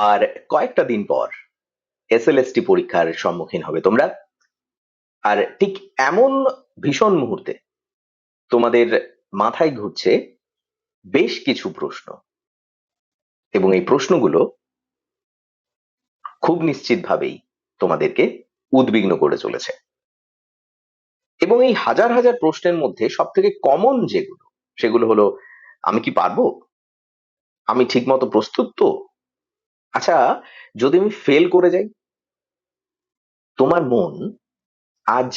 আর কয়েকটা দিন পর এসএলএসটি পরীক্ষার সম্মুখীন হবে তোমরা। আর ঠিক এমন ভীষণ মুহূর্তে তোমাদের মাথায় ঘুরছে বেশ কিছু প্রশ্ন। এবং এই প্রশ্নগুলো খুব নিশ্চিতভাবেই তোমাদেরকে উদ্বিগ্ন করে চলেছে। এবং এই হাজার হাজার প্রশ্নের মধ্যে সব থেকে কমন যেগুলো, সেগুলো হলো, আমি কি পারব? আমি ঠিকমতো প্রস্তুত তো? আচ্ছা যদি আমি ফেল করে যাই? তোমার মন আজ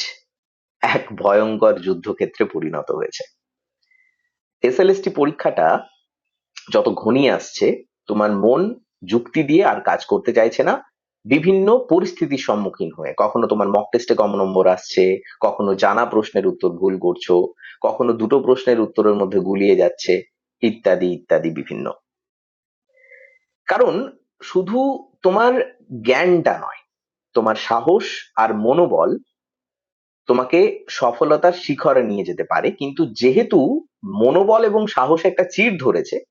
এক ভয়ঙ্কর যুদ্ধক্ষেত্রে পরিণত হয়েছে। এসএলএসটি পরীক্ষাটা যত ঘনিয়ে আসছে, তোমার মন যুক্তি দিয়ে আর কাজ করতে চাইছে না। বিভিন্ন পরিস্থিতির সম্মুখীন হয়ে। কখনো তোমার মক টেস্টে কম নম্বর আসছে, কখনো জানা প্রশ্নের উত্তর ভুল করছ, কখনো দুটো প্রশ্নের উত্তরের মধ্যে গুলিয়ে যাচ্ছে, ইত্যাদি ইত্যাদি, বিভিন্ন। কারণ শুধু তোমার জ্ঞানটা নয়, তোমার সাহস আর মনোবল তোমাকে সফলতার শিখরে নিয়ে যেতে পারে। কিন্তু যেহেতু মনোবল এবং সাহস একটা চির ধরেছে,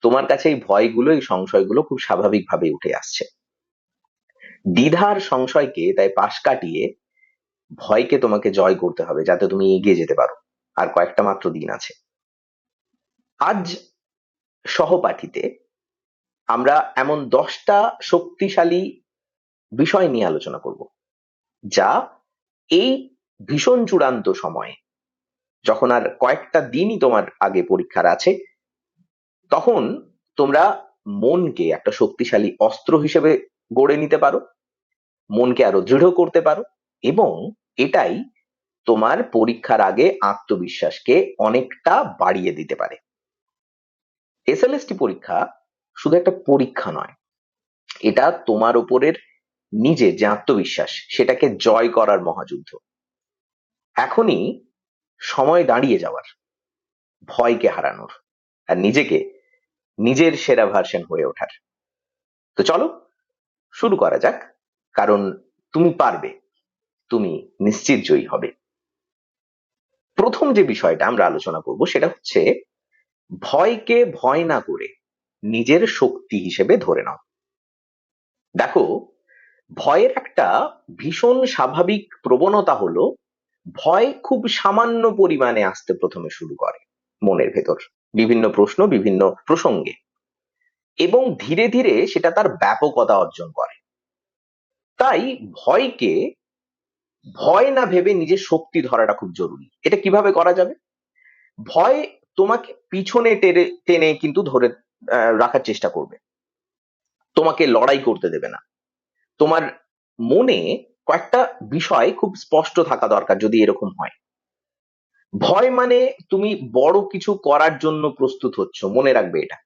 তোমার কাছে এই ভয়গুলো, এই সংশয়গুলো খুব স্বাভাবিকভাবে উঠে আসছে। দ্বিধার সংশয়কে তাই পাশ কাটিয়ে ভয়কে তোমাকে জয় করতে হবে, যাতে তুমি এগিয়ে যেতে পারো। আর কয়েকটা মাত্র দিন আছে। আজ সহপাঠীতে আমরা এমন দশটা শক্তিশালী বিষয় নিয়ে আলোচনা করব, যা এই ভীষণ চূড়ান্ত সময়ে, যখন আর কয়েকটা দিনই তোমার আগে পরীক্ষার আছে, তখন তোমরা মনকে একটা শক্তিশালী অস্ত্র হিসেবে গড়ে নিতে পারো, মনকে আরও দৃঢ় করতে পারো, এবং এটাই তোমার পরীক্ষার আগে আত্মবিশ্বাসকে অনেকটা বাড়িয়ে দিতে পারে। এসএলএসটি পরীক্ষা শুধু একটা পরীক্ষা নয়। এটা তোমার উপরের নিজের যে আত্মবিশ্বাস, সেটাকে জয় করার মহাযুদ্ধ। এখনই সময় দাঁড়িয়ে যাওয়ার, ভয়কে হারানোর, আর নিজেকে নিজের সেরা ভার্সন হয়ে ওঠার। তো চলো, শুরু করা যাক, কারণ তুমি পারবে, তুমি নিশ্চিত জয়ী হবে। প্রথম যে বিষয়টা আমরা আলোচনা করব, সেটা হচ্ছে ভয়কে ভয় না করে নিজের শক্তি হিসেবে ধরে নাও। দেখো, ভয়ের একটা ভীষণ স্বাভাবিক প্রবণতা হলো, ভয় খুব সামান্য পরিমাণে আসতে প্রথমে শুরু করে মনের ভেতর, বিভিন্ন প্রশ্ন, বিভিন্ন প্রসঙ্গে। এবং ধীরে ধীরে সেটা তার ব্যাপকতা অর্জন করে। তাই ভয়কে, ভয় না ভেবে নিজের শক্তি ধরাটা খুব জরুরি। এটা কীভাবে করা যাবে? ভয় তোমাকে পিছনে টেনে টেনে কিন্তু ধরে রাখার চেষ্টা করবে। তোমাকে লড়াই করতে দেবে না। তোমার মনে কয়েকটা বিষয় খুব স্পষ্ট থাকা দরকার যদি এরকম হয়। ভয় মানে তুমি বড় কিছু করার জন্য প্রস্তুত হচ্ছ, মনে রাখবে এটা।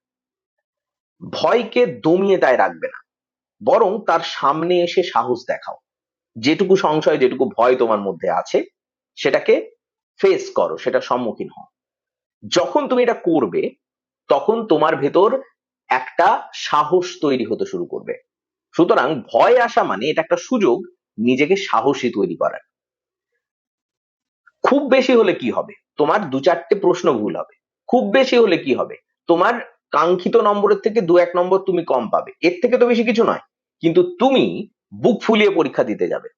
ভয়কে দমিয়ে দায় রাখবে না। বরং তার সামনে এসে সাহস দেখাও। যেটুকু সংশয়, যেটুকু ভয় তোমার মধ্যে আছে, সেটাকে ফেস করো, সেটা সম্মুখীন হও। যখন তুমি এটা করবে তখন তোমার ভেতর একটা সাহস তৈরি হতে শুরু করবে। সুতরাং ভয় আসা মানে এটা একটা সুযোগ, নিজেকে সাহসী তৈরি করার। খুব বেশি হলে কি হবে? তোমার দু চারটে প্রশ্ন ভুল হবে। খুব বেশি হলে কি হবে? তোমার কাঙ্ক্ষিত নম্বরের থেকে দু এক নম্বর তুমি কম পাবে। এর থেকে তো বেশি কিছু নয়। কিন্তু তুমি বুক ফুলিয়ে পরীক্ষা দিতে যাবে।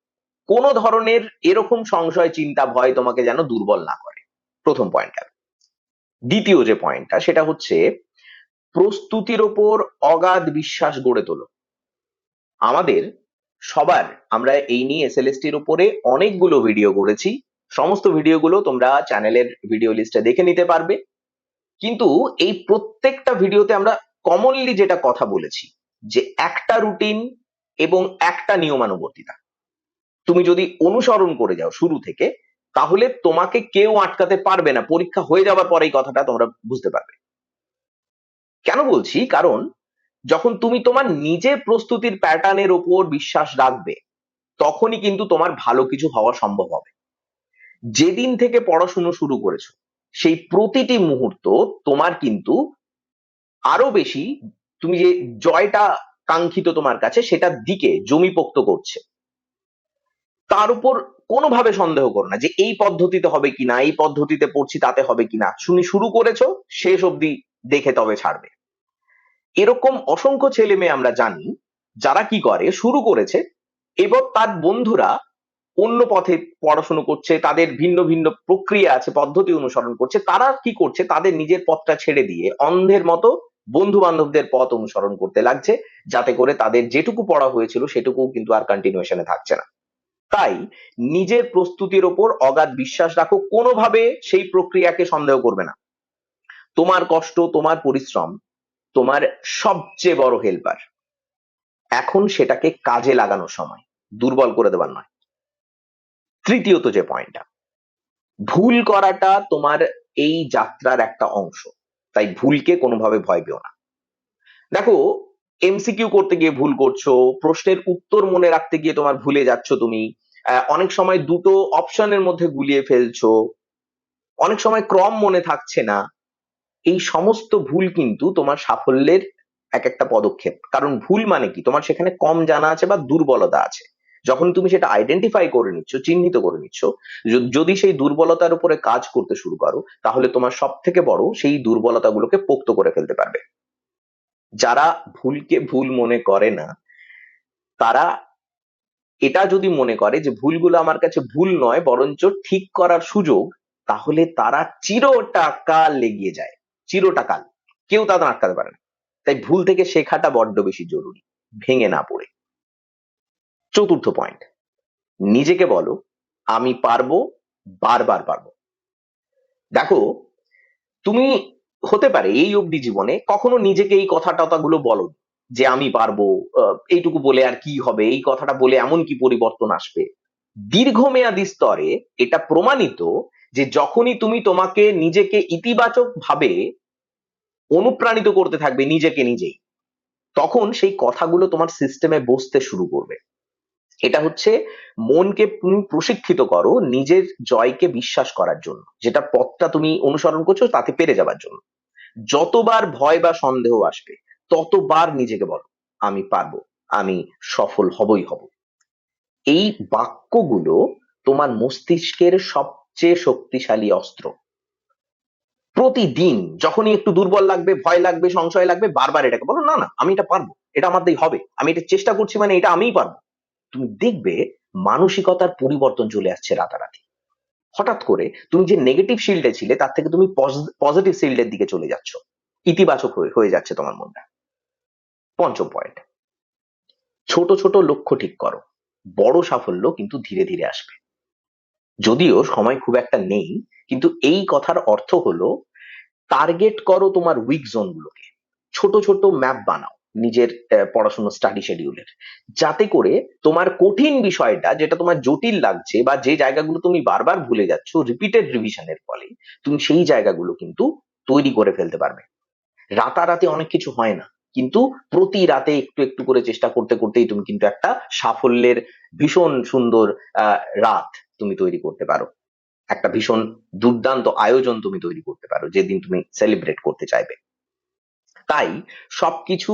কোন ধরনের এরকম সংশয়, চিন্তা, ভয় তোমাকে যেন দুর্বল না করে। প্রথম পয়েন্টটা দ্বিতীয় যে পয়েন্টটা সেটা হচ্ছে প্রস্তুতির ওপর অগাধ বিশ্বাস গড়ে তোলো। আমাদের সবার, আমরা এই নিয়ে এসএলএসটির উপরে অনেকগুলো ভিডিও করেছি। সমস্ত ভিডিওগুলো তোমরা চ্যানেলের ভিডিও লিস্টে দেখে নিতে পারবে। কিন্তু এই প্রত্যেকটা ভিডিওতে আমরা কমনলি যেটা কথা বলেছি, যে একটা রুটিন এবং একটা নিয়মানুবর্তিতা। তুমি যদি অনুসরণ করে যাও শুরু থেকে তাহলে তোমাকে কেউ আটকাতে পারবে না। পরীক্ষা হয়ে যাওয়ার পরে এই কথাটা তোমরা বুঝতে পারবে। কেন বলছি? কারণ যখন তুমি তোমার নিজের প্রস্তুতির প্যাটার্নের ওপর বিশ্বাস রাখবে, তখনই কিন্তু তোমার ভালো কিছু হওয়া সম্ভব হবে। যেদিন থেকে পড়াশুনো শুরু করেছ, সেই প্রতিটি মুহূর্ত তোমার কিন্তু আরও বেশি, তুমি যে জয়টা কাঙ্ক্ষিত তোমার কাছে, সেটার দিকে জমি পোক্ত করছে। তার উপর কোনোভাবে সন্দেহ করো না যে এই পদ্ধতিতে হবে কিনা, এই পদ্ধতিতে পড়ছি তাতে হবে কিনা। শুনি, শুরু করেছ, শেষ অবধি দেখে তবে ছাড়বে। এরকম অসংখ্য ছেলে মেয়ে আমরা জানি, যারা কি করে, শুরু করেছে এবার তার বন্ধুরা অন্য পথে পড়াশুনো করছে, তাদের ভিন্ন ভিন্ন প্রক্রিয়া আছে, পদ্ধতি অনুসরণ করছে, তারা কি করছে, তাদের নিজের পথটা ছেড়ে দিয়ে অন্ধের মতো বন্ধু বান্ধবদের পথ অনুসরণ করতে লাগছে, যাতে করে তাদের যেটুকু পড়া হয়েছিল সেটুকু কিন্তু আর কন্টিনিউশনে থাকছে না। তাই নিজের প্রস্তুতির ওপর অগাধ বিশ্বাস রাখো, কোনোভাবে সেই প্রক্রিয়াকে সন্দেহ করবে না। তোমার কষ্ট, তোমার পরিশ্রম, তোমার সবচেয়ে বড় হেল্পার এখন সেটাকে কাজে লাগানোর সময়, দুর্বল করে দেবার নয়। তৃতীয়ত যে পয়েন্টটা ভুল করাটা তোমার এই যাত্রার একটা অংশ। তাই ভুলকে কোনোভাবে ভয় পেও না। দেখো এমসিকিউ করতে গিয়ে ভুল করছ, প্রশ্নের উত্তর মনে রাখতে গিয়ে তোমার ভুলে যাচ্ছ তুমি অনেক সময় দুটো অপশনের মধ্যে গুলিয়ে ফেলছো, অনেক সময় ক্রম মনে থাকছে না, এই সমস্ত ভুল কিন্তু তোমার সাফল্যের এক একটা পদক্ষেপ। কারণ ভুল মানে কি? তোমার সেখানে কম জানা আছে বা দুর্বলতা আছে। যখন তুমি সেটা আইডেন্টিফাই করে নিচ্ছ, চিহ্নিত করে নিচ্ছ যদি সেই দুর্বলতার উপরে কাজ করতে শুরু করো, তাহলে তোমার সব থেকে বড় সেই দুর্বলতাগুলোকে পোক্ত করে ফেলতে পারবে। যারা ভুলকে ভুল মনে করে না, তারা এটা যদি মনে করে যে ভুলগুলো আমার কাছে ভুল নয়, বরঞ্চ ঠিক করার সুযোগ, তাহলে তারা চিরটাকাল লেগিয়ে যায়। চিরটাকাল। কেউ তাদের আটকাতে পারে না। তাই ভুল থেকে শেখাটা বড্ড বেশি জরুরি, ভেঙে না পড়ে। চতুর্থ পয়েন্ট নিজেকে বলো, আমি পারব, বারবার পারব। দেখো, তুমি হতে পারে এই অবধি জীবনে, কখনো নিজেকে এই কথা টথাগুলো বলো যে আমি পারব এইটুকু বলে আর কি হবে, এই কথাটা বলে এমন কি পরিবর্তন আসবে? দীর্ঘমেয়াদী স্তরে এটা প্রমাণিত যে যখনই তুমি তোমাকে নিজেকে ইতিবাচক ভাবে অনুপ্রাণিত করতে থাকবে নিজেকে নিজেই, তখন সেই কথাগুলো তোমার সিস্টেমে বসতে শুরু করবে। এটা হচ্ছে মনকে তুমি প্রশিক্ষিত করো নিজের জয়কে বিশ্বাস করার জন্য। যেটা পথটা তুমি অনুসরণ করছ তাতে পেরে যাবার জন্য। যতবার ভয় বা সন্দেহ আসবে, ততবার নিজেকে বলো, আমি পারব, আমি সফল হবই হব। এই বাক্যগুলো তোমার মস্তিষ্কের সবচেয়ে শক্তিশালী অস্ত্র। প্রতিদিন যখনই একটু দুর্বল লাগবে, ভয় লাগবে, সংশয় লাগবে, বারবার এটাকে বলো, না না, আমি এটা পারব, এটা আমার হবে, আমি এটা চেষ্টা করছি মানে এটা আমিই পারব। তুমি দেখবে মানসিকতার পরিবর্তন চলে আসছে রাতারাতি। হঠাৎ করে তুমি যে নেগেটিভ শিল্ডে ছিলে, তার থেকে তুমি পজিটিভ শিল্ডের দিকে চলে যাচ্ছ। ইতিবাচক হয়ে যাচ্ছে তোমার মনটা। পঞ্চম পয়েন্ট ছোট ছোট লক্ষ্য ঠিক করো। বড় সাফল্য কিন্তু ধীরে ধীরে আসবে। যদিও সময় খুব একটা নেই, কিন্তু এই কথার অর্থ হলো টার্গেট করো তোমার উইক জোন গুলোকে। ছোট ছোট ম্যাপ বানাও। নিজের আহ, পড়াশোনার স্টাডি শিডিউলের যাতে করে তোমার কঠিন বিষয়টা যেটা তোমার জটিল লাগছে বা যে জায়গাগুলো তুমি বারবার ভুলে যাচ্ছ রিপিটেড রিভিশনের ফলে তুমি সেই জায়গাগুলো কিন্তু তৈরি করে ফেলতে পারবে। রাতারাতি অনেক কিছু হয় না কিন্তু প্রতি রাতে একটু একটু করে চেষ্টা করতে করতেই তুমি কিন্তু একটা সাফল্যের ভীষণ সুন্দর রাত তুমি তৈরি করতে পারো। একটা ভীষণ দুর্দান্ত আয়োজন তুমি তৈরি করতে পারো যেদিন তুমি সেলিব্রেট করতে চাইবে। তাই সবকিছু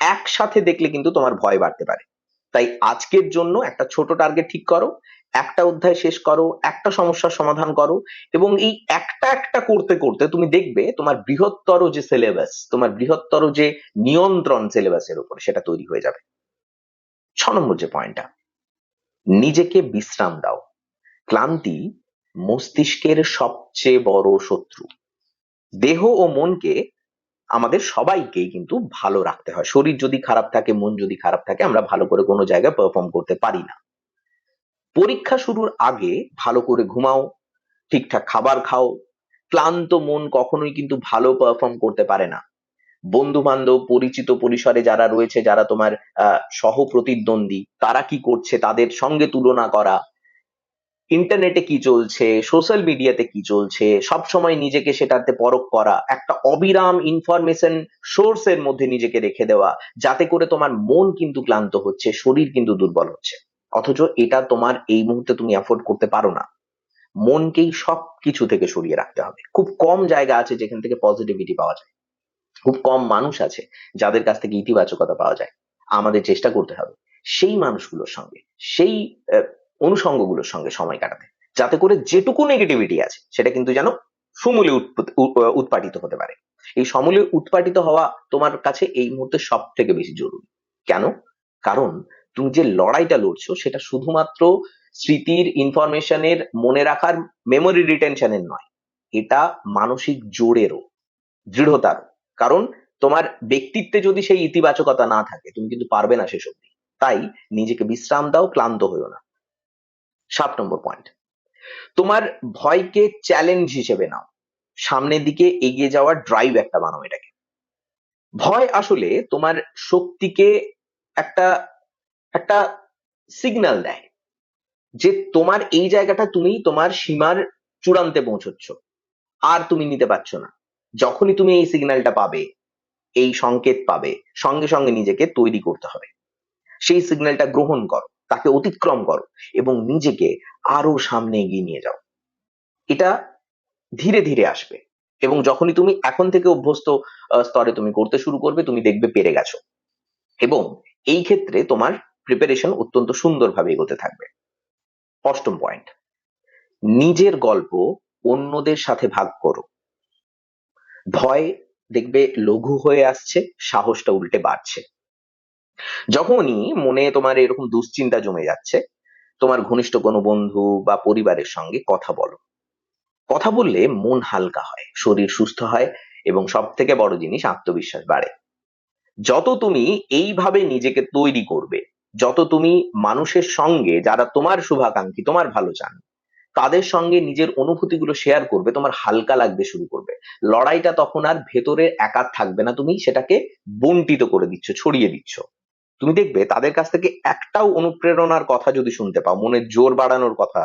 একসাথে দেখলে কিন্তু তোমার ভয় বাড়তে পারে। তাই আজকের জন্য একটা ছোট টার্গেট ঠিক করো, একটা অধ্যায় শেষ করো, একটা সমস্যার সমাধান করো এবং এই একটা একটা করতে করতে তুমি দেখবে তোমার বৃহত্তর যে সিলেবাস তোমার বৃহত্তর যে নিয়ন্ত্রণ সিলেবাসের উপরে সেটা তৈরি হয়ে যাবে। ছ নম্বর যে পয়েন্টটা নিজেকে বিশ্রাম দাও। ক্লান্তি মস্তিষ্কের সবচেয়ে বড় শত্রু। দেহ ও মনকে আমাদের সবাইকেই কিন্তু ভালো রাখতে হয়। শরীর যদি খারাপ থাকে, মন যদি খারাপ থাকে, আমরা ভালো করে কোনো জায়গায় পারফর্ম করতে পারি না। পরীক্ষা শুরুর আগে ভালো করে ঘুমাও, ঠিকঠাক খাবার খাও। ক্লান্ত মন কখনোই কিন্তু ভালো পারফর্ম করতে পারে না। বন্ধু বান্ধব পরিচিত পরিসরে যারা রয়েছে, যারা তোমার সহ প্রতিদ্বন্দ্বী তারা কি করছে? তাদের সঙ্গে তুলনা করা ইন্টারনেটে কি চলছে? সোশ্যাল মিডিয়াতে কি চলছে? সব সময় নিজেকে সেটাতে পরখ করা, একটা অবিরাম ইনফরমেশন সোর্সের মধ্যে নিজেকে রেখে দেওয়া, যাতে করে তোমার মন কিন্তু ক্লান্ত হচ্ছে, শরীর কিন্তু দুর্বল হচ্ছে। অথচ এটা তোমার এই মুহূর্তে তুমি অ্যাফোর্ড করতে পারো না। মনকেই সব কিছু থেকে সরিয়ে রাখতে হবে। খুব কম জায়গা আছে যেখান থেকে পজিটিভিটি পাওয়া যায়। খুব কম মানুষ আছে যাদের কাছ থেকে ইতিবাচকতা পাওয়া যায়। আমাদের চেষ্টা করতে হবে। সেই মানুষগুলোর সঙ্গে, সেই অনুষঙ্গগুলোর সঙ্গে সময় কাটাতে। যাতে করে যেটুকু নেগেটিভিটি আছে, সেটা কিন্তু যেন সমূলে উৎপাটিত হতে পারে। এই সমূলে উৎপাটিত হওয়া তোমার কাছে এই মুহূর্তে সব থেকে বেশি জরুরি। কেন? কারণ তুমি যে লড়াইটা লড়ছো, সেটা শুধুমাত্র স্মৃতির, ইনফরমেশনের, মনে রাখার মেমোরি রিটেনশনের নয়। এটা মানসিক জোরেরও দৃঢ়তার কারণ তোমার ব্যক্তিত্বে যদি সেই ইতিবাচকতা না থাকে, তুমি কিন্তু পারবে না সেসব তাই নিজেকে বিশ্রাম দাও, ক্লান্ত হইও না। সাত নম্বর পয়েন্ট তোমার ভয়কে চ্যালেঞ্জ হিসেবে নাও। সামনের দিকে এগিয়ে যাওয়ার ড্রাইভ একটা বানাও এটাকে। ভয় আসলে তোমার শক্তিকে একটা একটা সিগন্যাল দেয় যে তোমার এই জায়গাটা তুমি তোমার সীমার চূড়ান্তে পৌঁছচ্ছ। আর তুমি নিতে পারছ না। যখনই তুমি এই সিগন্যালটা পাবে, এই সংকেত পাবে, সঙ্গে সঙ্গে নিজেকে তৈরি করতে হবে। সেই সিগন্যালটা গ্রহণ করো। তাকে অতিক্রম করো এবং নিজেকে আরও সামনে এগিয়ে নিয়ে যাও। এটা ধীরে ধীরে আসবে এবং যখনই তুমি এখন থেকে অভ্যস্ত স্তরে তুমি করতে শুরু করবে, তুমি দেখবে পেরে গেছো। এবং এই ক্ষেত্রে তোমার প্রিপারেশন অত্যন্ত সুন্দরভাবে এগোতে থাকবে। অষ্টম পয়েন্ট নিজের গল্প অন্যদের সাথে ভাগ করো। ভয় দেখবে লঘু হয়ে আসছে, সাহসটা উল্টে বাড়ছে। যখনই মনে তোমার এরকম দুশ্চিন্তা জমে যাচ্ছে, তোমার ঘনিষ্ঠ কোনো বন্ধু বা পরিবারের সঙ্গে কথা বলো। কথা বললে মন হালকা হয়, শরীর সুস্থ হয় এবং সব থেকে বড় জিনিস আত্মবিশ্বাস বাড়ে। যত তুমি এইভাবে নিজেকে তৈরি করবে, যত তুমি মানুষের সঙ্গে যারা তোমার শুভাকাঙ্ক্ষী, তোমার ভালো চান, তাদের সঙ্গে নিজের অনুভূতিগুলো শেয়ার করবে, তোমার হালকা লাগতে শুরু করবে। লড়াইটা তখন আর ভেতরে একা থাকবে না, তুমি সেটাকে বন্টিত করে দিচ্ছ, ছড়িয়ে দিচ্ছ। তুমি দেখবে তাদের কাছ থেকে একটাও অনুপ্রেরণার কথা যদি শুনতে পাও, মনের জোর বাড়ানোর কথা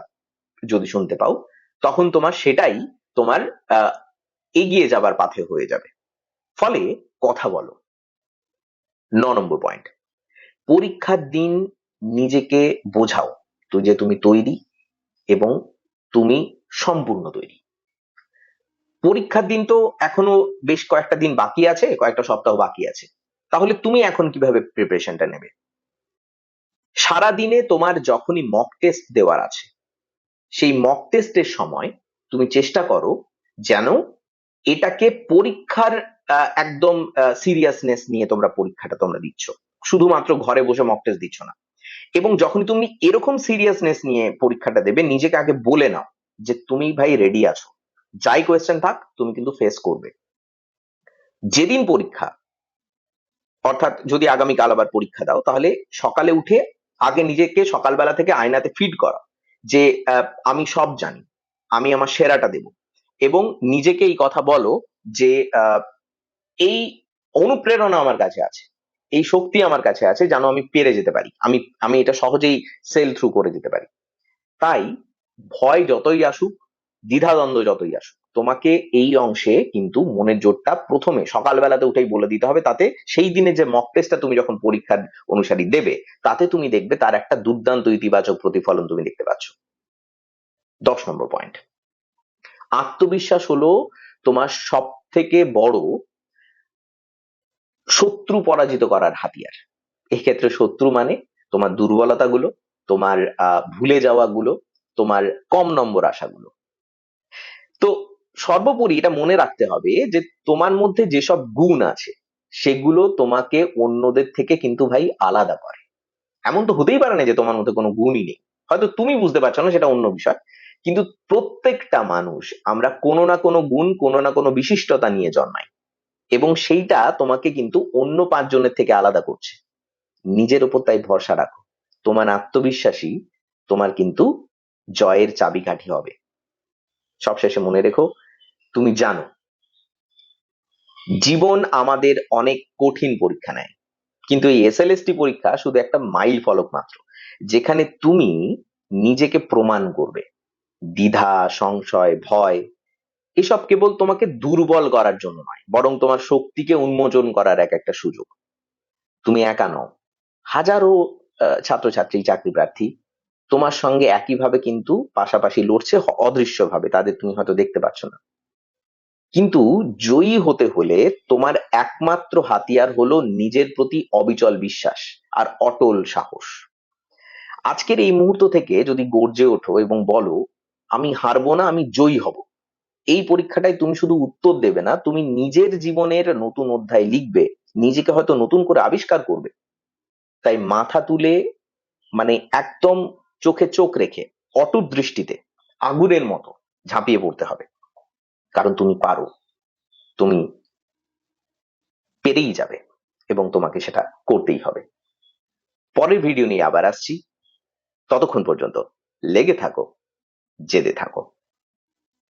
যদি শুনতে পাও, তখন তোমার সেটাই তোমার এগিয়ে যাবার পাথে হয়ে যাবে। ফলে কথা বলো। ন নম্বর পয়েন্ট পরীক্ষার দিন নিজেকে বোঝাও তো যে তুমি তৈরি এবং তুমি সম্পূর্ণ তৈরি। পরীক্ষার দিন তো এখনও বেশ কয়েকটা দিন বাকি আছে, কয়েকটা সপ্তাহ বাকি আছে। তাহলে তুমি এখন কীভাবে প্রিপারেশনটা নেবে? সারা দিনে তোমার যখনই মক টেস্ট দেওয়ার আছে, সেই মক টেস্টের সময় তুমি চেষ্টা করো যেন এটাকে পরীক্ষার একদম সিরিয়াসনেস নিয়ে তোমরা পরীক্ষাটা তোমরা দিচ্ছ। শুধুমাত্র ঘরে বসে মক টেস্ট দিচ্ছ না। এবং যখন তুমি এরকম সিরিয়াসনেস নিয়ে পরীক্ষাটা দেবে, নিজেকে আগে বলে নাও যে তুমি ভাই রেডি আছো। যাই কোয়েশ্চেন থাক, তুমি কিন্তু ফেস করবে। যেদিন পরীক্ষা অর্থাৎ যদি আগামীকাল আবার পরীক্ষা দাও, তাহলে সকালে উঠে আগে নিজেকে সকালবেলা থেকে আয়নাতে ফিট করা যে আমি সব জানি, আমি আমার সেরাটা দেব। এবং নিজেকে এই কথা বলো যে এই অনুপ্রেরণা আমার কাছে আছে, এই শক্তি আমার কাছে আছে যেন আমি পেরে যেতে পারি, আমি আমি এটা সহজেই সেল থ্রু করে যেতে পারি। তাই ভয় যতই আসুক, দ্বিধাদ্বন্দ্ব যতই আসুক তোমাকে এই অংশে কিন্তু মনের জোরটা প্রথমে সকালবেলাতে উঠেই বলে দিতে হবে, তাতে সেই দিনে যে মক টেস্টটা তুমি যখন পরীক্ষার অনুসারী দেবে, তাতে তুমি দেখবে তার একটা দুর্দান্ত ইতিবাচক প্রতিফলন তুমি দেখতে পাচ্ছ। দশ নম্বর পয়েন্ট আত্মবিশ্বাস হলো তোমার সব থেকে বড় শত্রু পরাজিত করার হাতিয়ার। এক্ষেত্রে শত্রু মানে তোমার দুর্বলতাগুলো, তোমার ভুলে যাওয়াগুলো, তোমার কম নম্বর আসাগুলো তো সর্বোপরি এটা মনে রাখতে হবে যে তোমার মধ্যে যেসব গুণ আছে, সেগুলো তোমাকে অন্যদের থেকে কিন্তু ভাই আলাদা করে। এমন তো হতেই পারে না যে তোমার মধ্যে কোনো গুণই নেই। হয়তো তুমি বুঝতে পারছ না, সেটা অন্য বিষয়। কিন্তু প্রত্যেকটা মানুষ আমরা কোনো না কোনো গুণ, কোনো না কোনো বিশিষ্টতা নিয়ে জন্মাই। এবং সেইটা তোমাকে কিন্তু অন্য পাঁচজনের থেকে আলাদা করছে। নিজের উপর তাই ভরসা রাখো। তোমার আত্মবিশ্বাসী, তোমার কিন্তু জয়ের চাবিকাঠি হবে। সবশেষে মনে রেখো তুমি জানো, জীবন আমাদের অনেক কঠিন পরীক্ষা নেয়। কিন্তু এই এসএলএসটি পরীক্ষা শুধু একটা মাইল ফলক মাত্র, যেখানে তুমি নিজেকে প্রমাণ করবে। দ্বিধা, সংশয়, ভয়, এসব কেবল তোমাকে দুর্বল করার জন্য নয়, বরং তোমার শক্তিকে উন্মোচন করার এক একটা সুযোগ। তুমি একা নও। হাজারো ছাত্রছাত্রী চাকরি প্রার্থী তোমার সঙ্গে একইভাবে কিন্তু পাশাপাশি লড়ছে অদৃশ্যভাবে, তাদের তুমি হয়তো দেখতে পাচ্ছ না। কিন্তু জয়ী হতে হলে তোমার একমাত্র হাতিয়ার হলো নিজের প্রতি অবিচল বিশ্বাস আর অটল সাহস। আজকের এই মুহূর্ত থেকে যদি গর্জে ওঠো এবং বলো, আমি হারবো না, আমি জয়ী হব। এই পরীক্ষাটায় তুমি শুধু উত্তর দেবে না, তুমি নিজের জীবনের নতুন অধ্যায় লিখবে, নিজেকে হয়তো নতুন করে আবিষ্কার করবে। তাই মাথা তুলে মানে একদম চোখে চোখ রেখে, অটুট দৃষ্টিতে, আগুনের মতো ঝাঁপিয়ে পড়তে হবে। কারণ তুমি পারো। তুমি পেরেই যাবে এবং তোমাকে সেটা করতেই হবে। পরের ভিডিও নিয়ে আবার আসছি। ততক্ষণ পর্যন্ত লেগে থাকো, জেদে থাকো।